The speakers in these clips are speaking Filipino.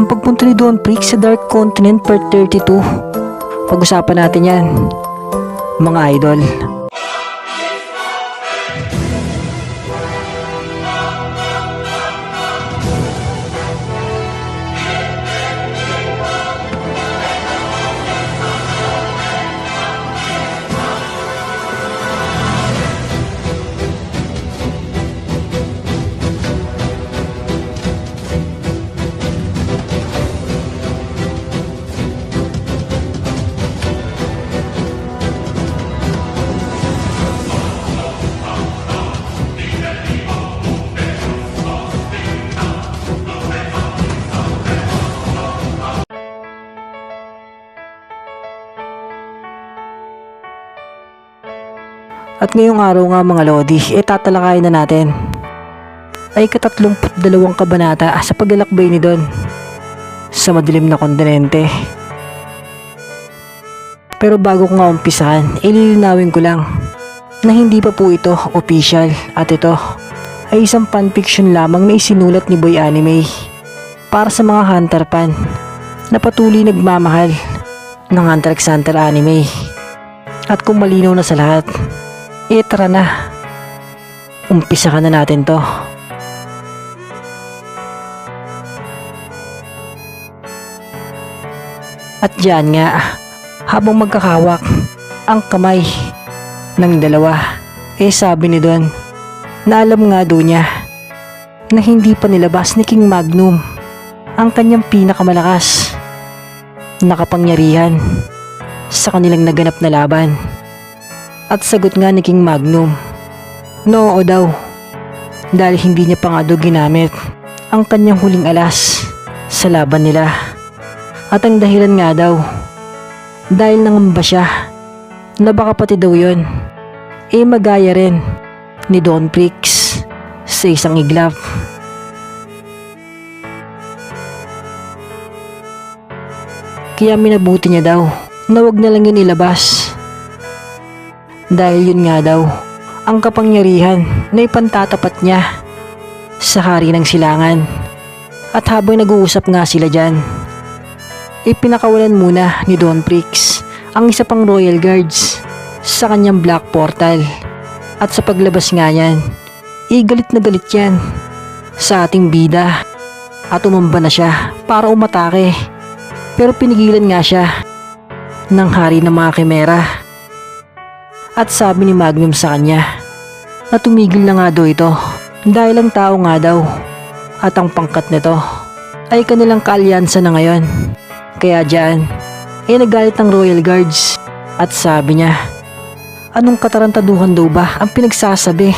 Ang pagpunta ni Don Prick sa Dark Continent Part 32. Pag-usapan natin yan. Mga idol. At ngayong araw nga mga Lodi, e tatalakayin na natin. Ay dalawang kabanata sa paglalakbay ni Don sa madilim na kontinente. Pero bago ko nga umpisahan, ililinawin ko lang na hindi pa po ito official at ito ay isang fanfiction lamang na isinulat ni Boy Anime para sa mga Hunter fan na patuloy nagmamahal ng Hunter x Hunter anime. At kung malinaw na sa lahat, eh tara na. Umpisa ka na natin to. At diyan nga, habang magkakawak ang kamay ng dalawa, eh sabi ni Don, na alam nga do niya na hindi pa nilabas ni King Magnum ang kanyang pinakamalakas na kapangyarihan sa kanilang naganap na laban. At sagot nga ni King Magnum, Noo daw, dahil hindi niya pa nga daw ginamit ang kanyang huling alas sa laban nila. At ang dahilan nga daw, dahil nangamba siya na baka pati daw yun, eh magaya rin ni Don Prix sa isang iglap. Kaya minabuti niya daw na wag na lang yun ilabas. Dahil yun nga daw, ang kapangyarihan na ipantatapat niya sa hari ng silangan. At habang nag-uusap nga sila dyan, ipinakawalan muna ni Don Prix ang isa pang Royal Guards sa kanyang Black Portal. At sa paglabas nga yan, igalit na galit yan sa ating bida at umamba na siya para umatake. Pero pinigilan nga siya ng hari ng mga kimera. At sabi ni Magnum sa kanya na tumigil na nga daw ito dahil ang tao nga daw at ang pangkat nito ay kanilang kaalyansa na ngayon. Kaya dyan ay nagalit ng Royal Guards at sabi niya anong katarantaduhan daw ba ang pinagsasabi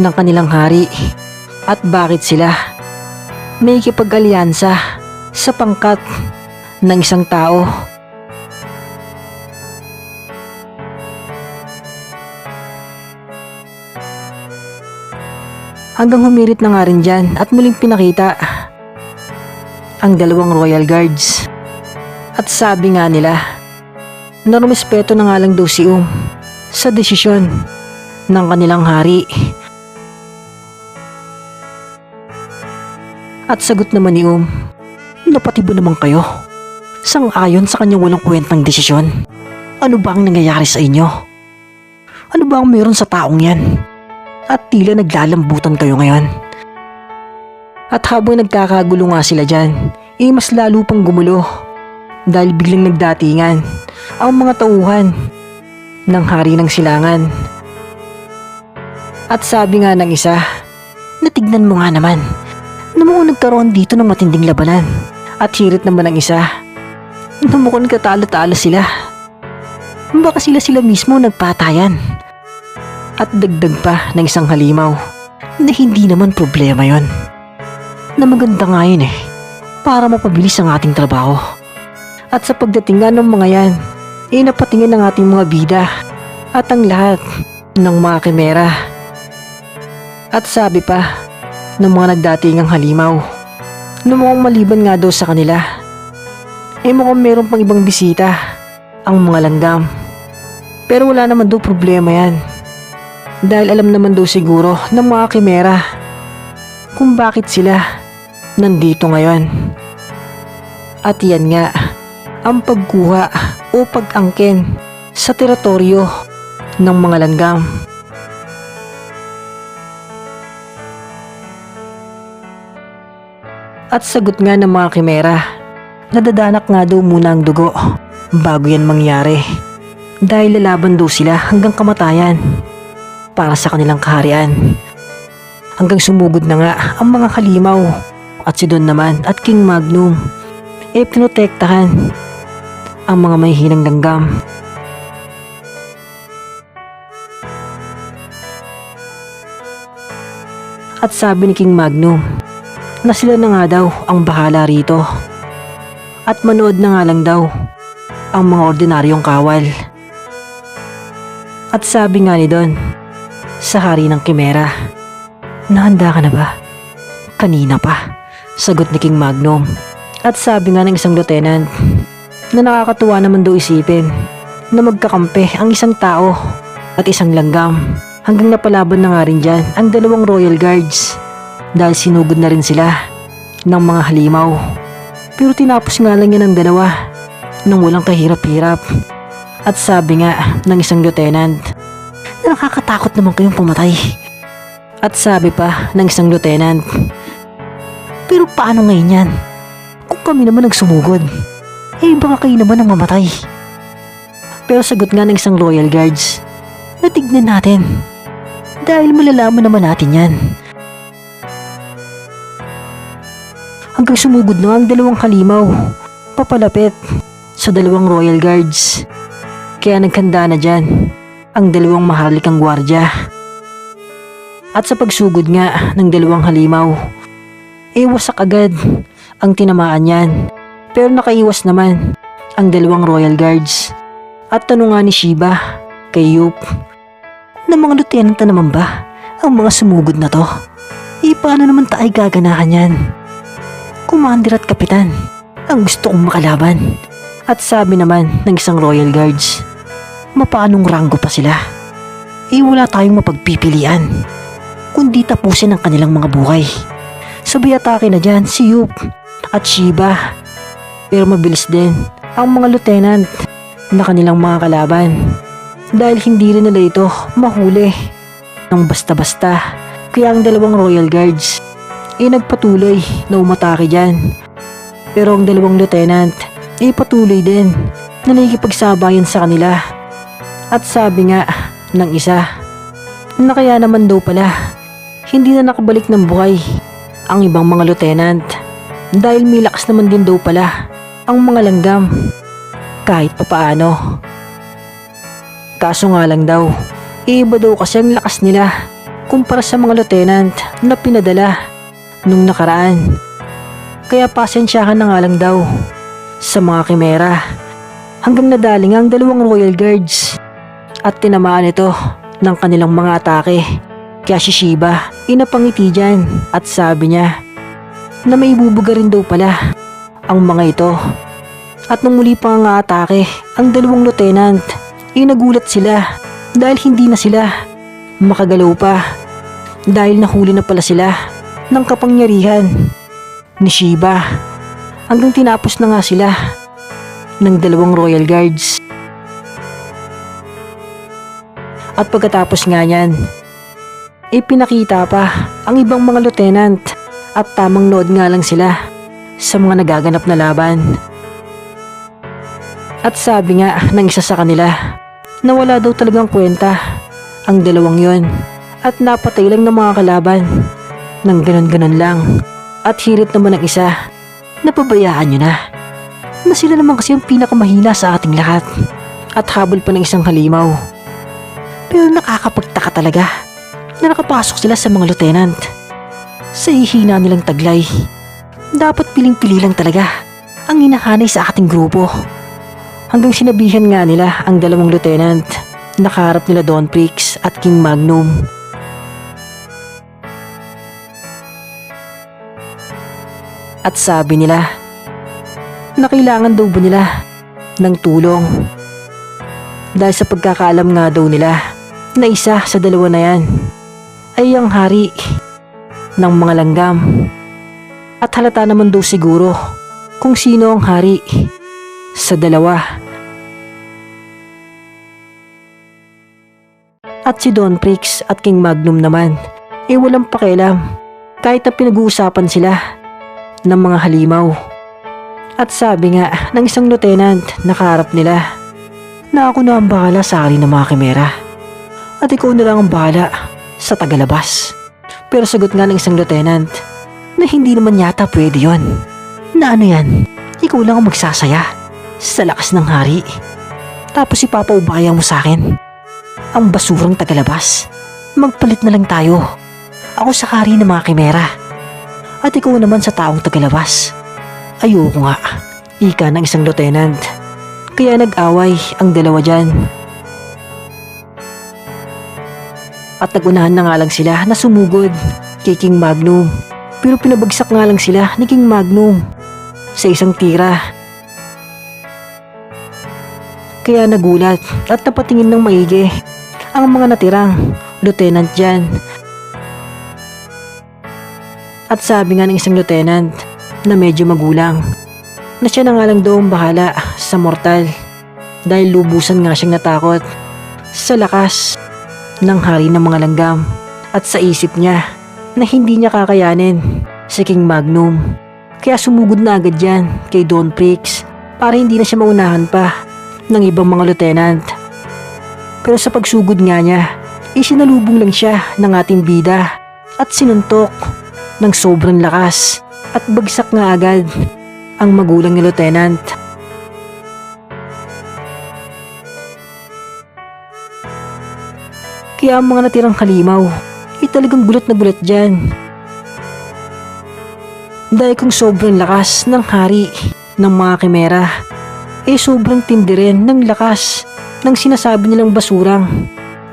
ng kanilang hari at bakit sila may kipag-alyansa sa pangkat ng isang tao. Hanggang humirit na nga rin dyan at muling pinakita ang dalawang Royal Guards. At sabi nga nila na rumespeto na nga lang daw si Um sa desisyon ng kanilang hari. At sagot naman ni Um, napati ba naman kayo? Sang-ayon sa kanyang walang kwentang desisyon. Ano ba ang nangyayari sa inyo? Ano ba ang meron sa taong yan? At tila naglalambutan kayo ngayon. At habang nagkakagulo nga sila dyan, eh mas lalo pang gumulo. Dahil biglang nagdatingan ang mga tauhan ng hari ng silangan. At sabi nga ng isa, natignan mo nga naman, na mukhang nagkaroon dito ng matinding labanan. At hirit naman ng isa, na mukhang katalo-talo sila. Baka sila sila mismo nagpatayan. At dagdag pa ng isang halimaw na hindi naman problema yon. Na maganda nga yun eh, para mapabilis ang ating trabaho. At sa pagdating nga ng mga yan, eh napatingin ng ating mga bida at ang lahat ng mga kimera. At sabi pa ng mga nagdatingang halimaw na mukhang maliban nga daw sa kanila. Eh mukhang meron pang ibang bisita ang mga langgam. Pero wala naman daw problema yan. Dahil alam naman daw siguro ng mga kimera kung bakit sila nandito ngayon. At yan nga, ang pagkuha o pag-angkin sa teritoryo ng mga langgam. At sagot nga ng mga kimera, nadadanak nga daw muna ang dugo bago yan mangyari. Dahil lalaban daw sila hanggang kamatayan para sa kanilang kaharian. Hanggang sumugod na nga ang mga kalimaw at si Don naman at King Magnum e pinotektahan ang mga may hinang. At sabi ni King Magnum na sila na nga daw ang bahala rito. At manood na nga lang daw ang mga ordinaryong kawal. At sabi nga ni Don sa hari ng Kimera, Nahanda ka na ba? Kanina pa, sagot ni King Magnum. At sabi nga ng isang lieutenant na nakakatuwa naman daw isipin na magkakampi ang isang tao at isang langgam hanggang napalaban na nga rin dyan ang dalawang royal guards dahil sinugod na rin sila ng mga halimaw. Pero tinapos nga lang yan ang dalawa nang walang kahirap-hirap. At sabi nga ng isang lieutenant na nakakatakot naman kayong pumatay. At sabi pa ng isang lieutenant, pero paano ngayon yan? Kung kami naman nagsumugod, eh baka kayo naman ang mamatay. Pero sagot nga ng isang loyal guards, natignan natin. Dahil malalaman naman natin yan. Hanggang sumugod na ang dalawang halimaw, papalapit sa dalawang royal guards. Kaya nagkanda na dyan ang dalawang maharlikang gwardya. At sa pagsugod nga ng dalawang halimaw, eh wasak agad ang tinamaan niyan. Pero nakaiwas naman ang dalawang royal guards. At tanong nga ni Shiba kay Yup, na mga lieutenant na naman ba ang mga sumugod na to? Eh paano naman tayo gaganahan yan? Commander at kapitan, ang gusto kong makalaban. At sabi naman ng isang royal guards, mapaanong ranggo pa sila? Eh wala tayong mapagpipilian, kundi tapusin ang kanilang mga buhay. Sabay atake na dyan si Yup at Shiba. Pero mabilis din ang mga lieutenant na kanilang mga kalaban. Dahil hindi rin nila ito mahuli ng basta-basta. Kaya ang dalawang royal guards ay nagpatuloy na umatake dyan. Pero ang dalawang lieutenant ay patuloy din na nakikipagsabayan sa kanila. At sabi nga ng isa na kaya naman daw pala hindi na nakabalik ng buhay ang ibang mga lieutenant dahil may lakas naman din daw pala ang mga langgam kahit papaano. Kaso nga lang daw, iba daw kasi ang lakas nila kumpara sa mga lieutenant na pinadala nung nakaraan. Kaya pasensyahan na nga lang daw sa mga kimera hanggang nadaling ang dalawang royal guards at tinamaan ito ng kanilang mga atake. Kaya si Shiba inapangiti dyan at sabi niya na may ibubuga rin daw pala ang mga ito. At nung muli pa nga atake, ang dalawang lieutenant ay nagulat sila dahil hindi na sila makagalaw pa dahil nahuli na pala sila ng kapangyarihan ni Shiba hanggang tinapos na nga sila ng dalawang royal guards. At pagkatapos nga niyan, ipinakita pa ang ibang mga lieutenant at tamang nood nga lang sila sa mga nagaganap na laban. At sabi nga ng isa sa kanila na wala daw talagang kwenta ang dalawang yon at napatay lang ng mga kalaban ng ganon-ganon lang. At hirit naman ng isa, napabayaan nyo na na sila naman kasi ang pinakamahina sa ating lahat at habol pa ng isang halimaw. Pero nakakapagtaka talaga na nakapasok sila sa mga lieutenant. Sa ihina nilang taglay, dapat piling-pili lang talaga ang hinahanay sa ating grupo. Hanggang sinabihan nga nila ang dalawang lieutenant, nakaharap nila Don Prix at King Magnum. At sabi nila, na kailangan daw ba nila ng tulong. Dahil sa pagkakaalam nga daw nila na isa sa dalawa na yan ay ang hari ng mga langgam. At halata naman daw siguro kung sino ang hari sa dalawa. At si Don Prix at King Magnum naman, eh walang pakialam kahit na pinag-uusapan sila ng mga halimaw. At sabi nga ng isang lieutenant na nila na ako na ang bahala sa hari ng mga kimera. At ikaw na lang ang bahala sa tagalabas. Pero sagot nga ng isang lieutenant na hindi naman yata pwede yon. Na ano yan, ikaw lang ang magsasaya sa lakas ng hari. Tapos ipapaubaya mo sa akin ang basurang tagalabas. Magpalit na lang tayo. Ako sa hari ng mga kimera. At ikaw naman sa taong tagalabas. Ayoko nga. Ika ng isang lieutenant. Kaya nag-away ang dalawa dyan. At nagunahan na nga lang sila na sumugod kay King Magnum. Pero pinabagsak nga lang sila ni King Magnum sa isang tira. Kaya nagulat at napatingin ng maigi ang mga natirang lieutenant dyan. At sabi nga ng isang lieutenant na medyo magulang na siya na nga lang daw bahala sa mortal dahil lubusan nga siyang natakot sa lakas ng hari ng mga langgam at sa isip niya na hindi niya kakayanin si King Magnum. Kaya sumugod na agad yan kay Don Prix para hindi na siya maunahan pa ng ibang mga lieutenant. Pero sa pagsugod nga niya, isinalubong lang siya ng ating bida at sinuntok ng sobrang lakas at bagsak nga agad ang magulang ni lieutenant. Kaya ang mga natirang kalimaw, ay talagang gulat na gulat dyan. Dahil kung sobrang lakas ng hari ng mga kimera, eh sobrang tindi rin ng lakas ng sinasabi nilang basurang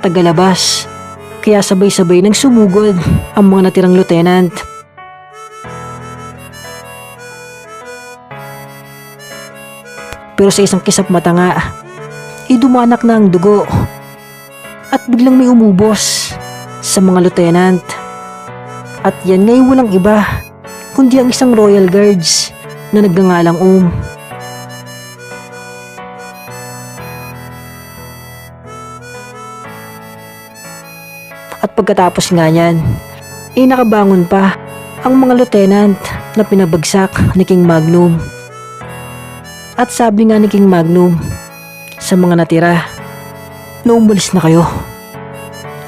tagalabas. Kaya sabay-sabay nang sumugod ang mga natirang lieutenant. Pero sa isang kisap mata nga, idumanak na ang dugo at biglang may umubos sa mga lieutenant. At yan ngay walang iba, kundi ang isang royal guards na nagngangalang Um. At pagkatapos nga niyan, eh nakabangon pa ang mga lieutenant na pinabagsak ni King Magnum. At sabi nga ni King Magnum sa mga natira na umalis na kayo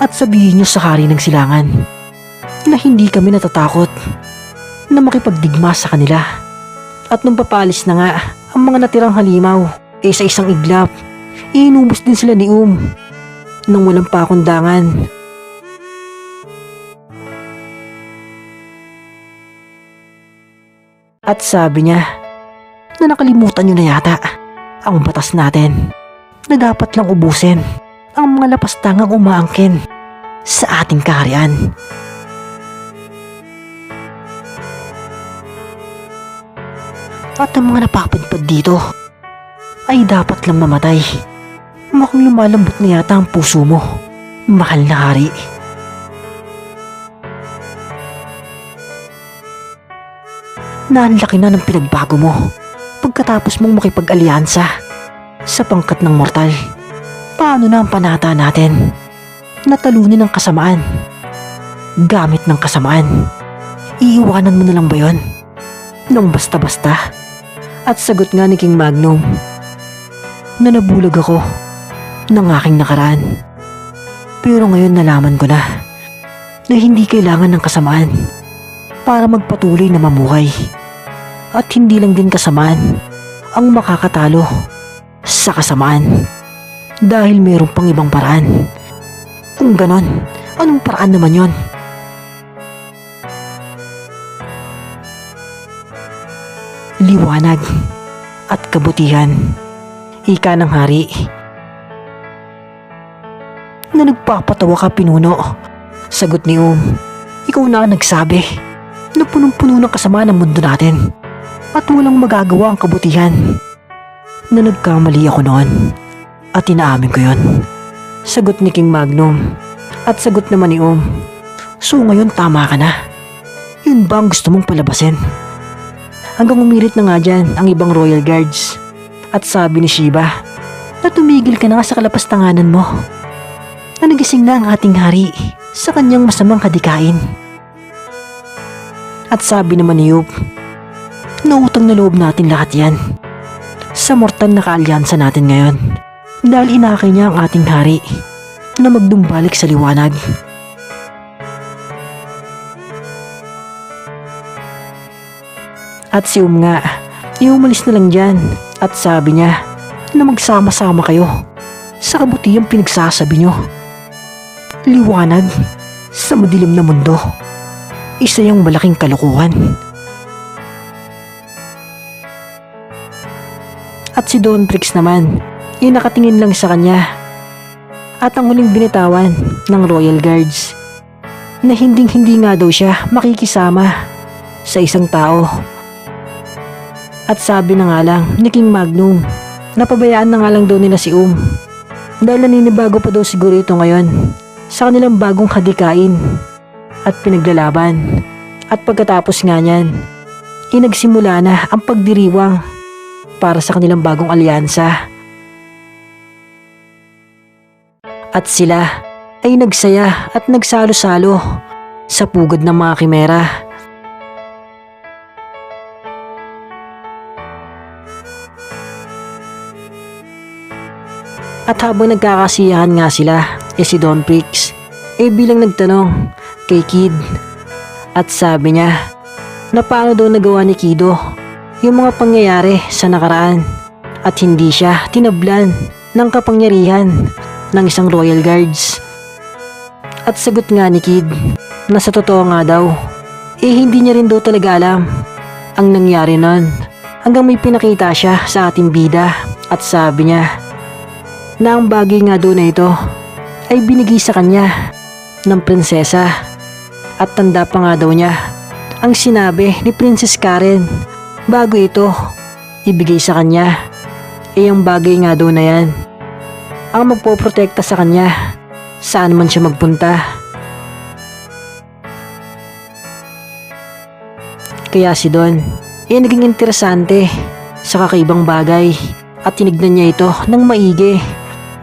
at sabihin niyo sa hari ng silangan na hindi kami natatakot na makipagdigma sa kanila. At nung papalis na nga ang mga natirang halimaw, eh sa isang iglap, inubos din sila ni Um nang walang pakundangan. At sabi niya na nakalimutan niyo na yata ang batas natin na dapat lang ubusin ang mga lapastangang umaangkin sa ating kaharian. At ang mga napapadpad dito ay dapat lang mamatay. Mukhang lumalambot na yata ang puso mo, mahal na hari. Na ang laki na ng pinagbago mo pagkatapos mong makipag-alyansa sa pangkat ng mortal. Paano na ang panata natin? Natalunin ng kasamaan. Gamit ng kasamaan. Iiwanan mo na lang ba yon? Nang basta-basta. At sagot nga ni King Magnum na nabulag ako ng aking nakaraan. Pero ngayon nalaman ko na na hindi kailangan ng kasamaan para magpatuloy na mamuhay. At hindi lang din kasamaan ang makakatalo sa kasamaan. Dahil mayroon pang ibang paraan. Kung ganon, anong paraan naman yon? Liwanag at kabutihan. Ika ng hari. Na nagpapatawa ka pinuno. Sagot ni Um. Ikaw na nagsabi na punong-puno ng kasama ng mundo natin at walang magagawa ang kabutihan. Na nagkamali ako noon at inaamin ko yon. Sagot ni King Magnum at sagot naman ni Um. So ngayon tama ka na. Yun ba ang gusto mong palabasin? hanggang umirit na nga dyan ang ibang royal guards. At sabi ni Shiba, na tumigil ka na nga sa kalapastanganan mo. Na nagising na ang ating hari sa kanyang masamang kadikain. At sabi naman ni Yob, nautang na loob natin lahat yan. Sa mortal na kaalyansa natin ngayon. Dahil inakay niya ang ating hari na magdumbalik sa liwanag. At si Um nga, iumalis na lang dyan at sabi niya na magsama-sama kayo sa kabutihang pinagsasabi niyo. Liwanag sa madilim na mundo. Isa yung malaking kalukuhan. At si Don Briggs naman, yung nakatingin lang sa kanya. At ang huling binitawan ng Royal Guards na hinding-hindi nga daw siya makikisama sa isang tao. At sabi na nga lang ni King Magnum, napabayaan na nga lang daw nila si Um. Dahil naninibago pa daw siguro ito ngayon sa kanilang bagong hadikain at pinaglalaban. At pagkatapos nga niyan, inagsimula na ang pagdiriwang para sa kanilang bagong alyansa. At sila ay nagsaya at nagsalo-salo sa pugad ng mga kimera. At habang nagkakasiyahan nga sila, eh si Don Prix, eh bilang nagtanong kay Kid. At sabi niya, na paano daw nagawa ni Kido yung mga pangyayari sa nakaraan at hindi siya tinablan ng kapangyarihan ng isang Royal Guards. At sagot nga ni Kid na sa totoo nga daw, eh hindi niya rin daw talaga alam ang nangyari nun. Hanggang may pinakita siya sa ating bida at sabi niya na ang bagay nga daw na ito ay binigay sa kanya ng prinsesa. At tanda pa nga daw niya ang sinabi ni Princess Karen bago ito ibigay sa kanya. Eh bagay nga daw na yan ang magpoprotekta sa kanya saan man siya magpunta. Kaya si Don, eh naging interesante sa kakaibang bagay at tinignan niya ito ng maigi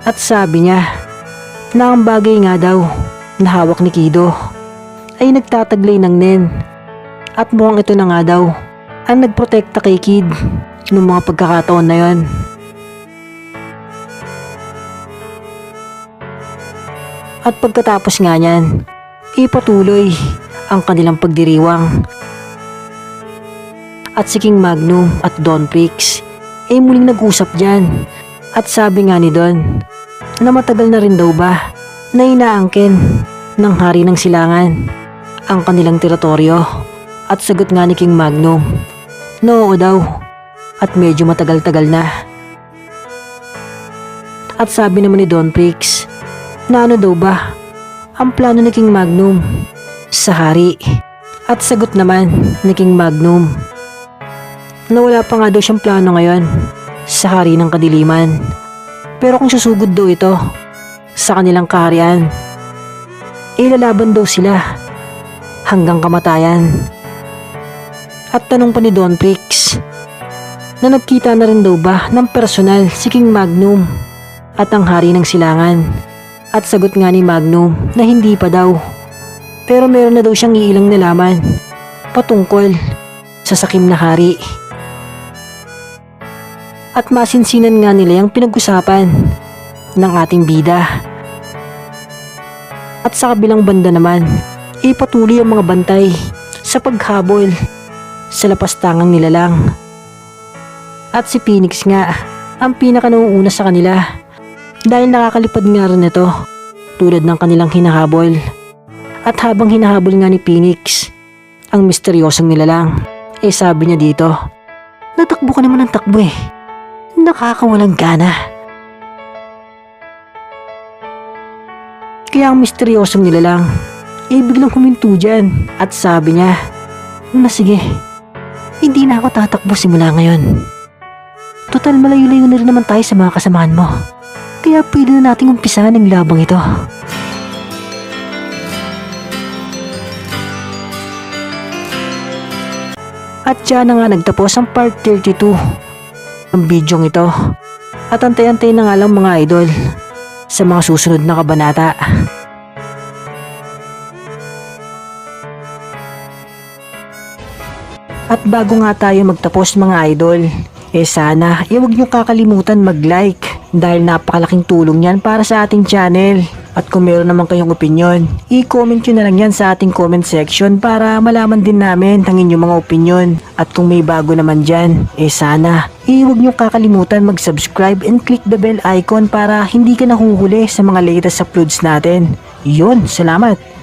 at sabi niya na ang bagay nga daw na hawak ni Kido ay nagtataglay ng nen at mukhang ito na nga daw ang nagprotekta kay Kid noong mga pagkakataon na yon. At pagkatapos nga niyan, ipatuloy ang kanilang pagdiriwang. At si King Magnum at Don Prix ay muling nag-usap dyan. At sabi nga ni Don na matagal na rin daw ba na inaangkin ng hari ng silangan ang kanilang teritoryo. At sagot nga ni King Magnum, no daw at medyo matagal-tagal na. At sabi naman ni Don Prix, na ano daw ba ang plano ni King Magnum sa hari. At sagot naman ni King Magnum na wala pa nga daw siyang plano ngayon sa hari ng kadiliman. Pero kung susugod daw ito sa kanilang kaharian, ilalaban daw sila hanggang kamatayan. At tanong pa ni Don Prix na nagkita na rin daw ba ng personal si King Magnum at ang hari ng silangan. At sagot nga ni Magnum na hindi pa daw. Pero meron na daw siyang iilang nalaman patungkol sa sakim na hari. At masinsinan nga nila yung pinag-usapan ng ating bida. At sa kabilang banda naman, ipatuloy ang mga bantay sa paghabol sa lapastangang nilalang. At si Phoenix nga ang pinaka nauuna sa kanila dahil nakakalipad nga rin ito tulad ng kanilang hinahabol. At habang hinahabol nga ni Phoenix ang misteryosong nilalang, eh sabi niya dito, Natakbo ka naman ng takbo eh. Nakakawalang gana. Kaya ang misteryosong nilalang, eh biglang huminto dyan at sabi niya, na sige, hindi na ako tatakbo simula ngayon. Total malayo-layo na rin naman tayo sa mga kasamahan mo. Kaya pwede na nating umpisahan ang labang ito. At siya na nga nagtapos ang part 32 ng bidyong ito. At antay-antay na nga lang mga idol sa mga susunod na kabanata. At bago nga tayo magtapos mga idol, eh sana, eh huwag niyo kakalimutan mag-like dahil napakalaking tulong yan para sa ating channel. At kung meron naman kayong opinion, i-comment nyo na lang yan sa ating comment section para malaman din namin ang inyong mga opinion. At kung may bago naman dyan, eh sana, eh huwag nyo kakalimutan mag-subscribe and click the bell icon para hindi ka nahuhuli sa mga latest uploads natin. Yun, salamat!